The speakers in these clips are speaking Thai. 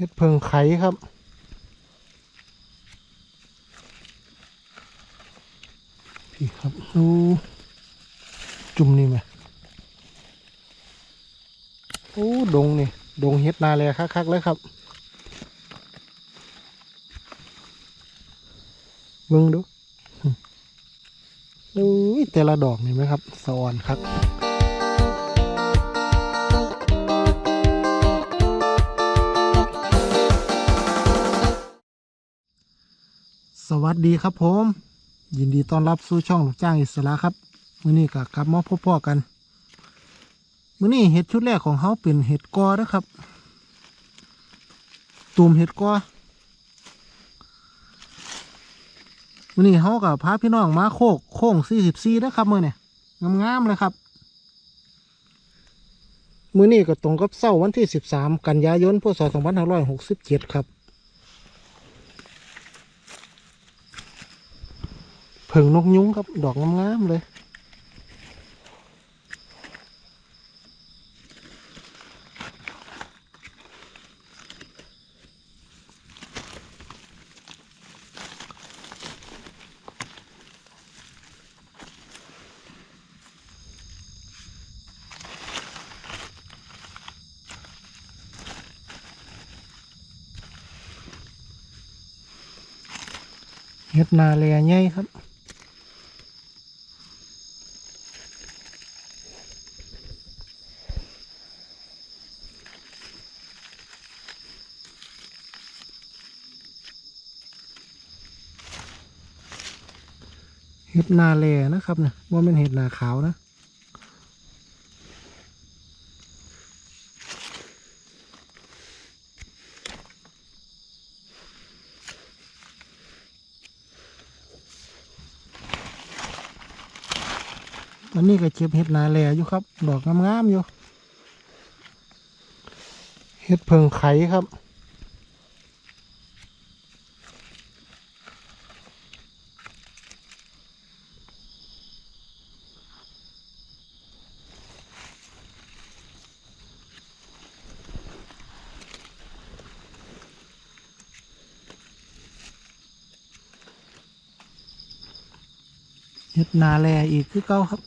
เห็ดเพิงไข่ครับ พี่ครับดูจุ่มนี่ไหมโอ้ดงนี่ ดงเห็ดนาแลคักๆเลยครับเบิ่งดูดูแต่ละดอกนี่ไหมครับสอนครับ วัสดีครับผม ยินดีต้อนรับสู่ช่องลูกจ้างอิสระครับมื้อนี้ก็กลับมาพบพ่อกันมื้อนี้เห็ดชุดแรกของเขาเป็นเห็ดกอนะครับตูมเห็ดกอมื้อนี้เขากับพาพี่น้องมาโคกโค้ง44นะครับมื้อนี้งามๆเลยครับมื้อนี้ก็ตรงกับเสาร์วันที่ 13 กันยายน พศ 2567 ครับ พิงนกยุ้งครับ ดอกงามๆเลยเฮ็ดนาแลใหญ่ครับ ห็ดนาแลนะครับนะว่าเป็นเห็ดนาขาวนะตอนนี้ก็เจ็บเห็ดนาแลอยู่ครับ ดอกงามๆอยู่ เห็ดเพิงไข่ครับ เฮ็ดนาแลอีกคือเก่าครับ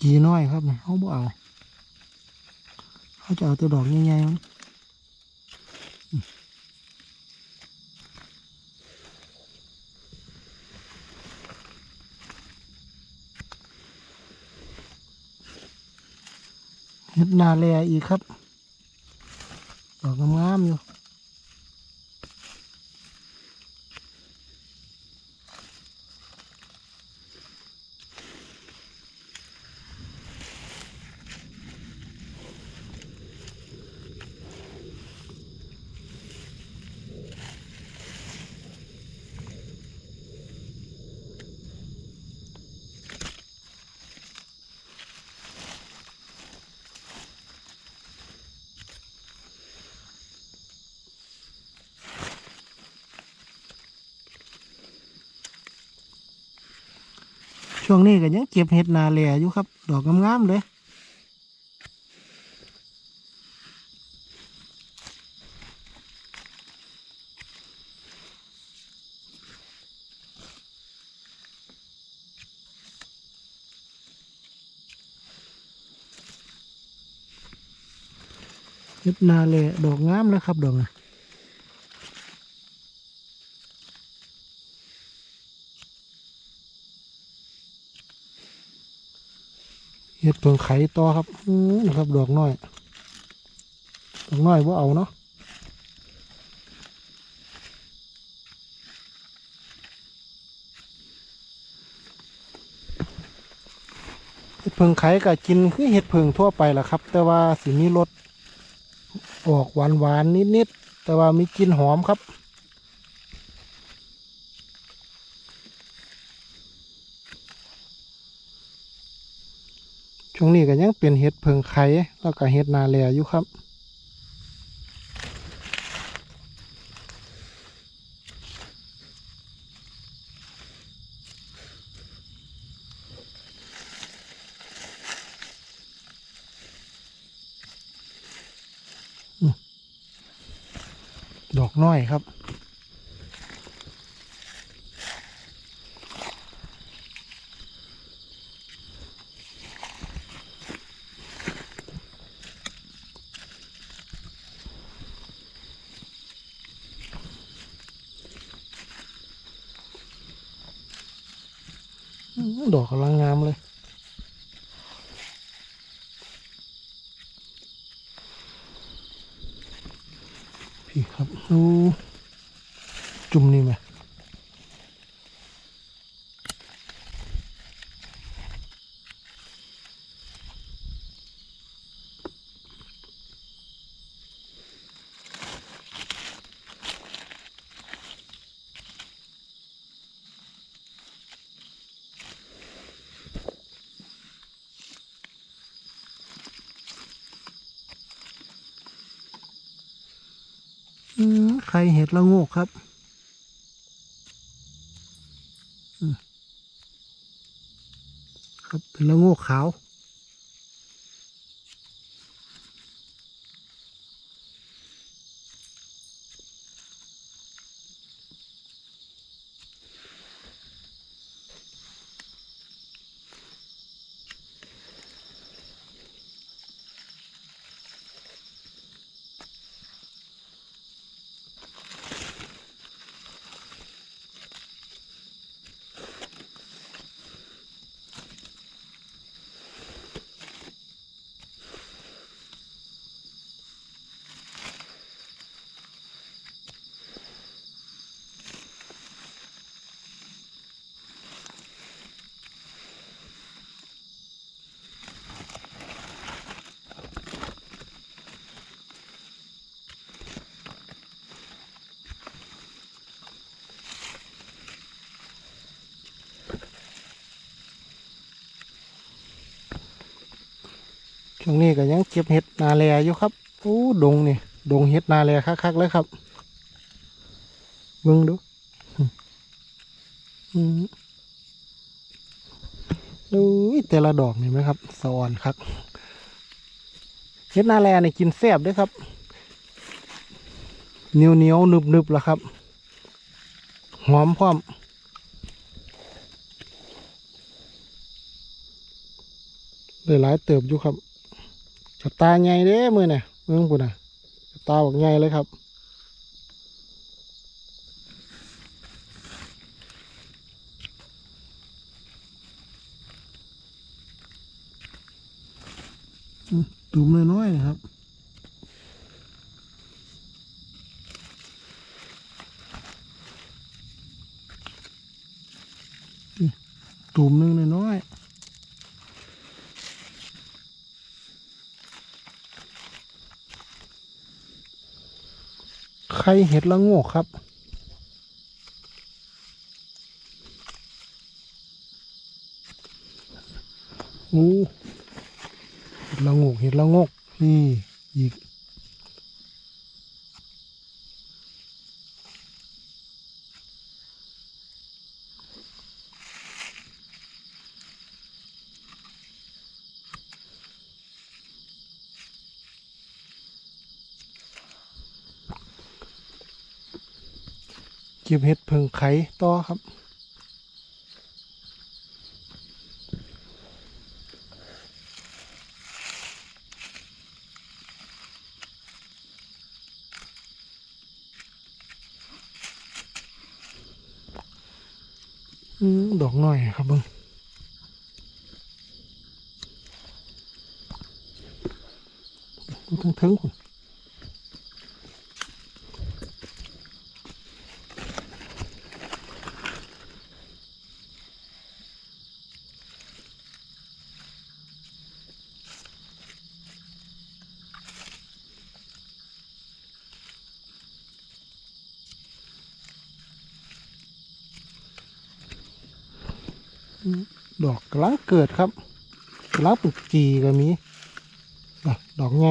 กีน้อยครับเนี่ยเขาบ่เอา เขาจะเอาตัวดอกใหญ่ๆมัน เห็ดนาแลอีกครับดอกงามๆอยู่ ช่วงนี้ก็ยังเก็บเห็ดนาแลอยู่ครับ ดอกงามๆเลยเห็ดนาแลดอกงามเลยครับดอกน่ะ เห็ดเพิงไข่ต่อครับอือครับดอกน้อยดอกน้อยว่าเอาเนาะเห็ดเพิงไข่ก็กินคือเห็ดเพิงทั่วไปแหละครับ แต่ว่าสีมีรสออกหวานหวานๆนิดๆแต่ว่ามีกลิ่นหอมครับ วงนี้ก็ยังเป็นเห็ดเพิงไข่แล้วก็เห็ดนาแลอยู่ครับดอกน้อยครับ ดอกกำลังงามเลย พี่ครับดู ไข่เห็ดละโงกครับครับเป็นละโงกขาว ช่วงนี้ก็ยังเก็บเห็ดนาแลอยู่ครับโอ้ดงนี่ดงเห็ดนาแลคักๆเลยครับเบิ่งดูดูแต่ละดอกนี่ไหมครับสอนครับเห็ดนาแลนี่กินแซ่บด้วยครับเหนียวเหนียวนึบนึบๆละครับ หอมพร้อมเลยหลายเติบอยู่ครับ ตาใหญ่เด้มือเนี่ยมืองปุ่นน่ะตาบอกใหญ่เลยครับอืมตุ่มน้อยๆนะครับตุ่มหนึงน้อยๆ ไข่เห็ดละโงกครับอู้เห็ดละโงกเห็ดละโงกนี่อีก เก็บเห็ดเพิงไข่ต่อครับดอกหน่อยครับเบิ้งดูทั้งทั้งคุณ ดอกกำลัง เกิดครับล้วปึกจีก็มีดอกไง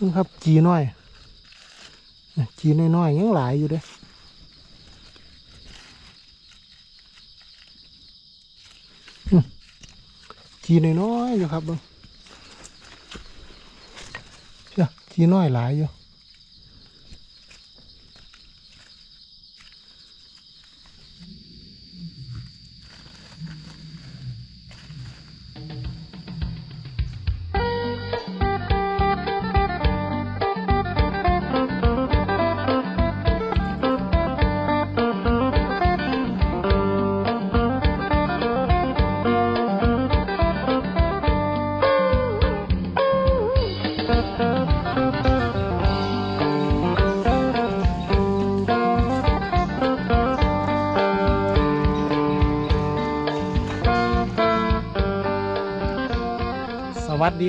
นี่ครับจีน้อยจีน้อยๆยังหลายอยู่เด้จีน้อยๆอยู่ครับเบิ่งเชื่อจีน้อยหลายอยู่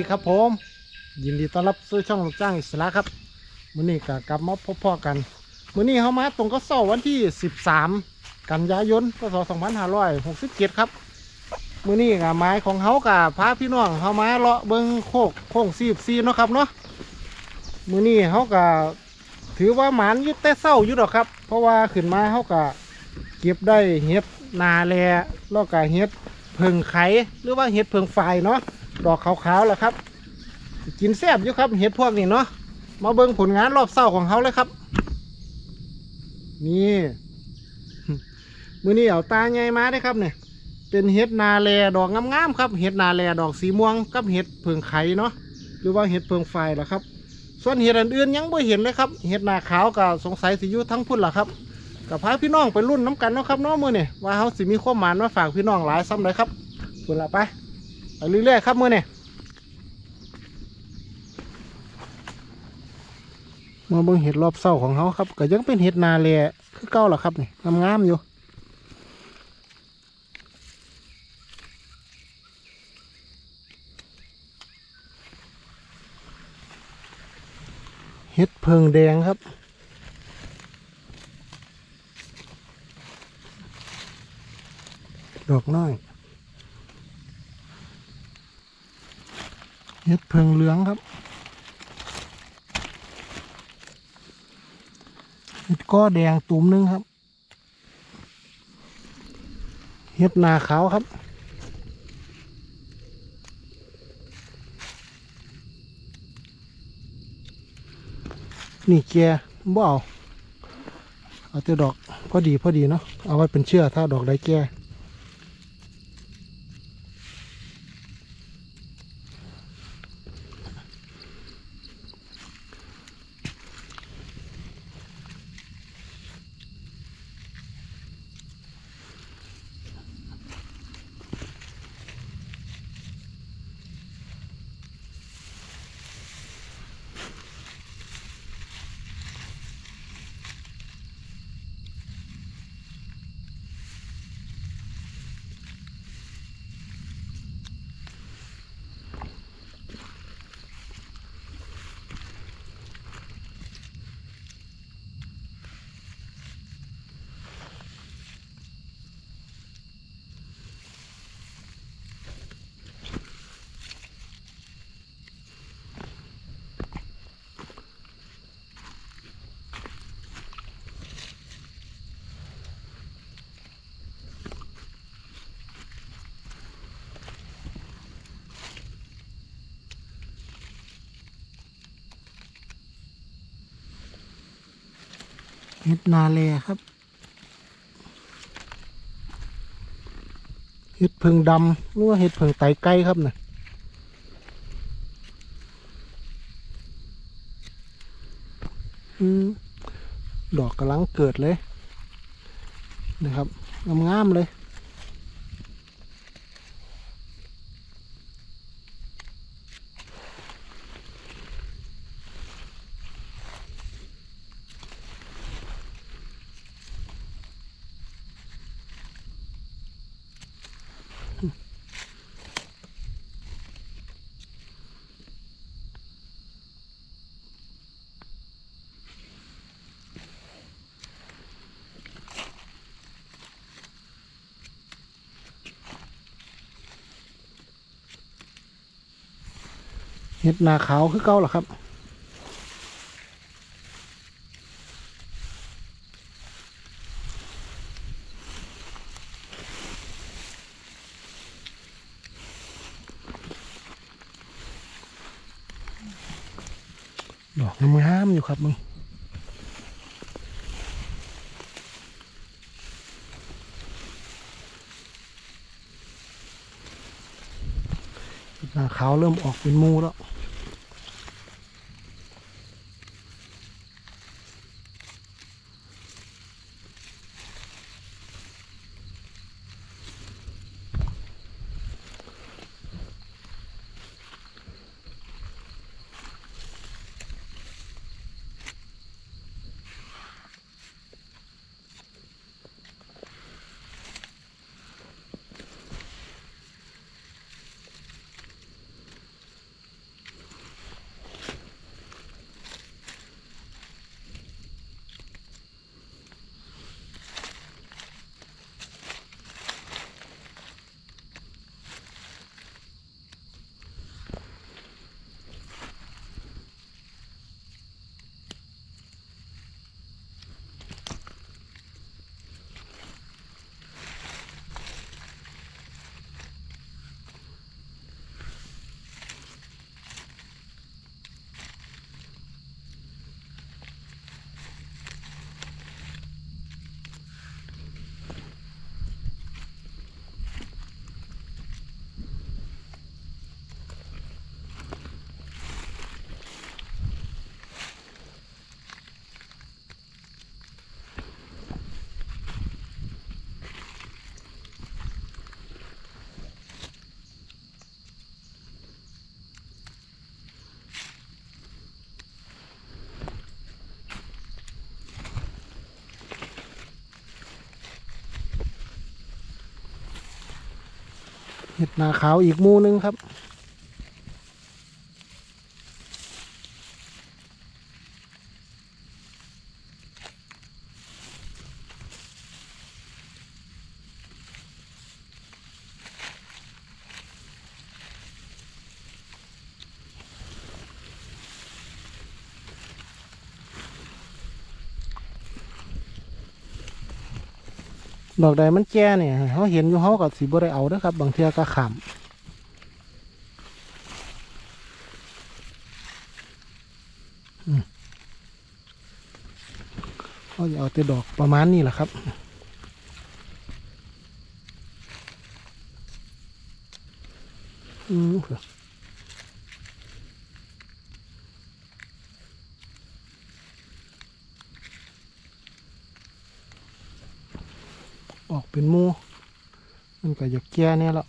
ครับผม ยินดีต้อนรับสู่ช่องลูกจ้างอิสระครับมื้อนี้ก็กลับมาพบพ่อกันมื้อนี้เขามาตรงก็เสาร์วันที่ 13 กันยายนพศ2567ครับมื้อนี้ก็ไม้ของเขากับพาพี่น้องเขามาเลาะเบิงโคกโค้งซีบซีเนาะครับเนาะมื้อนี้เขาก็ถือว่าหมานอยึดแต่เศร้าอยู่ดอกครับ เพราะว่าขึ้นมาเขาก็เก็บได้เห็ดนาแลแล้วก็เห็ดเพิงไข่หรือว่าเห็ดเพิงไฟเนาะ ดอกขาวๆแหละครับ กินแซ่บอยู่ครับเห็ดพวกนี้เนาะมาเบิ่งผลงานรอบเศร้าของเขาเลยครับ นี่มือนี้เอาตาใหญ่มาได้ครับเนี่ยเป็นเห็ดนาแลดอกงามๆครับเห็ดนาแลดอกสีม่วงกับเห็ดเพิงไข่เนาะหรือว่าเห็ดเพิงไฟล่ะครับ ส่วนเห็ดอื่นๆยังไม่เห็นเลยครับเห็ดนาขาวก็สงสัยสิอยู่ทั้งพุ่นล่ะครับกับพาพี่น้องไปรุ่นน้ำกันเนาะครับน้องมือเนี่ยว่าเขาสิมีความานมาฝากพี่น้องหลายซ้ำเลยครับพุ่นละไป ไปเรื่อยๆครับมือเนี่ยมาเบิ่งเห็ดรอบเศร้าของเขาครับก็ยังเป็นเห็ดนาแลคือเก่าล่ะครับนี่งามๆอยู่เห็ดเพิงแดงครับดอกน้อย เห็ดเพิงเหลืองครับเห็ดก้อแดงตุ่มหนึงครับ เห็ดนาขาวครับนี่แกบ่เอาเอาแต่ดอกพอดีพอดีเนาะเอาไว้เป็นเชื่อถ้าดอกใดแก่ เห็ดนาเลครับเห็ดเพิงดำหรือว่าเห็ดเพิงไตไก่ครับนะ่ะดอกกำลังเกิดเลย นะครับงามๆเลย เห็ดนาขาวคือเก้าหรอครับ ดอกงามอยู่ครับมึงน้าขาวเริ่มออกเป็นมูแล้ว เห็ดนาขาวอีกมูนึงครับ ดอกใดมันแก่เนี่ยเขาเห็นอยู่เขากับสีบริเอาเด้อครับ บางเทีก็ขำอืมเขาจะเอาแต่ดอกประมาณนี้แหละครับ อืม ออกเป็นมูมันก็อยากแก่เนี่ยแล้ว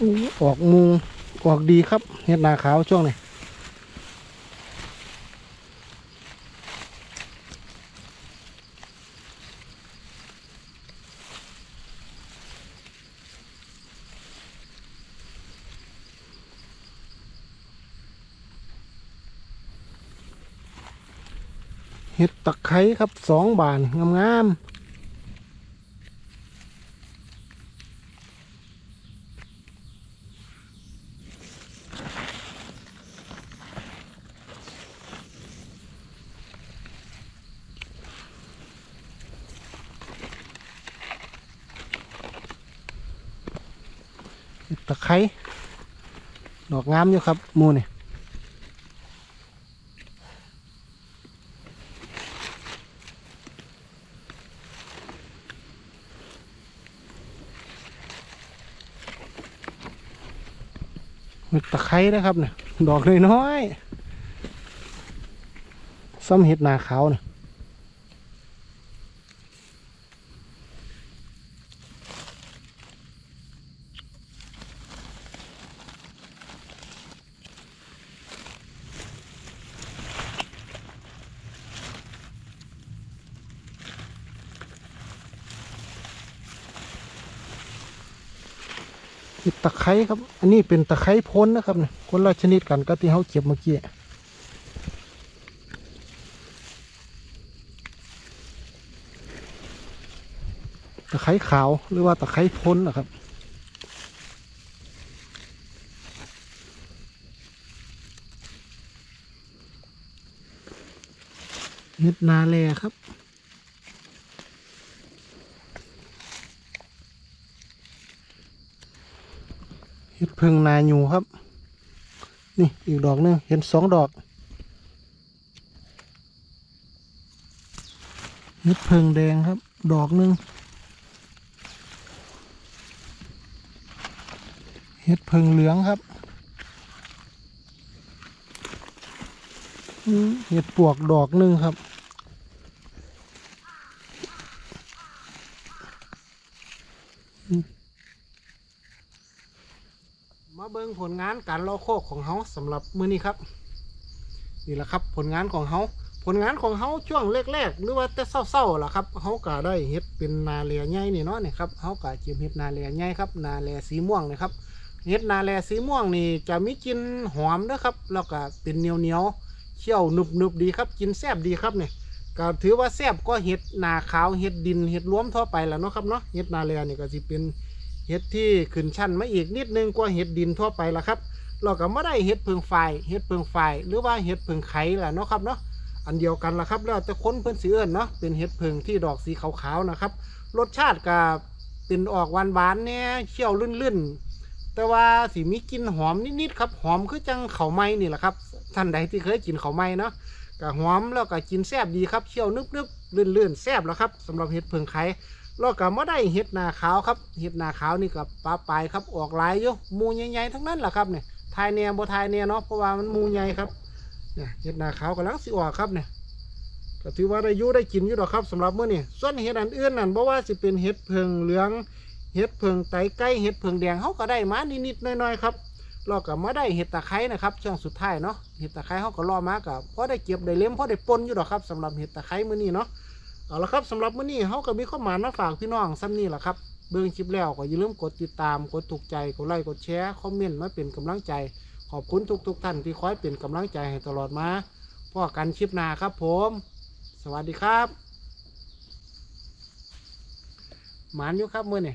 ออกมุงออกดีครับเห็ดนาขาวช่วงนี้เห็ดตะไคร้ครับสองบานงามๆ ตะไคร้ดอกงามอยู่ครับมูนี่เห็ดตะไคร้นะครับเนี่ยดอกน้อยๆซ้ำเห็ดนาขาวเนี่ย เห็ดตะไคร้ครับ อันนี้เป็นตะไคร้พ้นนะครับเนี่ยคนละชนิดกันก็ที่เขาเก็บเมื่อกี้ตะไคร้ขาวหรือว่าตะไคร้พ้นนะครับเห็ดนาแลครับ เห็ดเพิงนายูครับ นี่อีกดอกหนึงเห็นสองดอกเห็ดเพิงแดงครับ ดอกหนึงเห็ดเพิงเหลืองครับเห็ดปวกดอกหนึงครับ มาเบิ่ งผลงานการลอโคกของเฮาสำหรับมือนี้ครับ นี่แหละครับผลงานของเฮาผลงานของเฮาช่วงแรกๆหรือว่าแต่เศร้าๆล่ะครับเฮาก็ได้เฮ็ดเป็นนาแลใหญ่นี่เนาะนี่ครับเฮาก็เก็บเฮ็ดนาแลใหญ่ครับนาแลสีม่วงนะครับเฮ็ดนาแลสีม่วงนี่จะมีกลิ่นหอมเด้อครับแล้วก็เป็นเหนียวๆเคี้ยวหนุบๆดีครับกินแซ่บดีครับเนี่ยก็ถือว่าแซ่บก็เฮ็ดนาขาวเฮ็ดดินเฮ็ดรวมทั่วไปแหล้วเนาะครับเนาะเฮ็ดนาแลนี่ก็สิเป็น เห็ดที่ขึ้นชั้นมาอีกนิดนึงกว่าเห็ดดินทั่วไปละครับ เราก็ไม่ได้เห็ดเพิงไฟเห็ดเพิงไฟหรือว่าเห็ดเพิงไข่แหละเนาะครับเนาะอันเดียวกันละครับแล้วแต่คนเพิ่อนสีเอิญเนาะเป็นเห็ดเพิงที่ดอกสีขาวๆนะครับ รสชาติก็เป็นออกหวานๆเนี่ยเคี่ยวลื่นๆ แต่ว่าสีมีกลิ่นหอมนิดๆครับหอมคือจังเขาไม้นี่แหละครับท่านใดที่เคยกินเขาไม้เนาะก็หอมแล้วก็กินแซ่บดีครับเคี่ยวนึบๆลื่นๆแซ่บแล้วครับสำหรับเห็ดเพิงไข่ เราก็ไม่ได้เห็ดนาขาวครับเห็ดนาขาวนี่กับปลาปลายครับออกหลายอยู่มูใหญ่ๆทั้งนั้นแหละครับเนี่ยทายแนวบ่ทายแนวเนาะเพราะว่ามันมูใหญ่ครับเนี่ยเห็ดนาขาวกำลังสิออกครับเนี่ยก็ถือว่าได้ยูได้กินอยู่ดอกครับสำหรับเมื้อนี้ส่วนเห็ดอันอื่นนั่นบ่ว่าสิเป็นเห็ดเพิงเหลืองเห็ดเพิงไตไก่เห็ดเพิงแดงเขาก็ได้มานิดๆหน่อยๆครับเราก็มาได้เห็ดตะไคร้นะครับช่วงสุดท้ายเนาะเห็ดตะไคร้เขาก็รอมากับพอได้เก็บได้เลี้ยมพอได้ปนอยู่ดอกครับสำหรับเห็ดตะไคร้มื้อนี้เนาะ เอาละครับสำหรับมื้อนี้เขาก็มีข้อหมายมาฝากพี่น้องซ้ำนี่แหละครับเบื้องคลิปแล้วก็อย่าลืมกดติดตามกดถูกใจกดไลค์กดแชร์คอมเมนต์มาเป็นกำลังใจ ขอบคุณทุกๆท่านที่คอยเป็นกำลังใจให้ตลอดมาพ่อกันคลิปหน้าครับผม สวัสดีครับหมานอยู่ครับมื้อนี้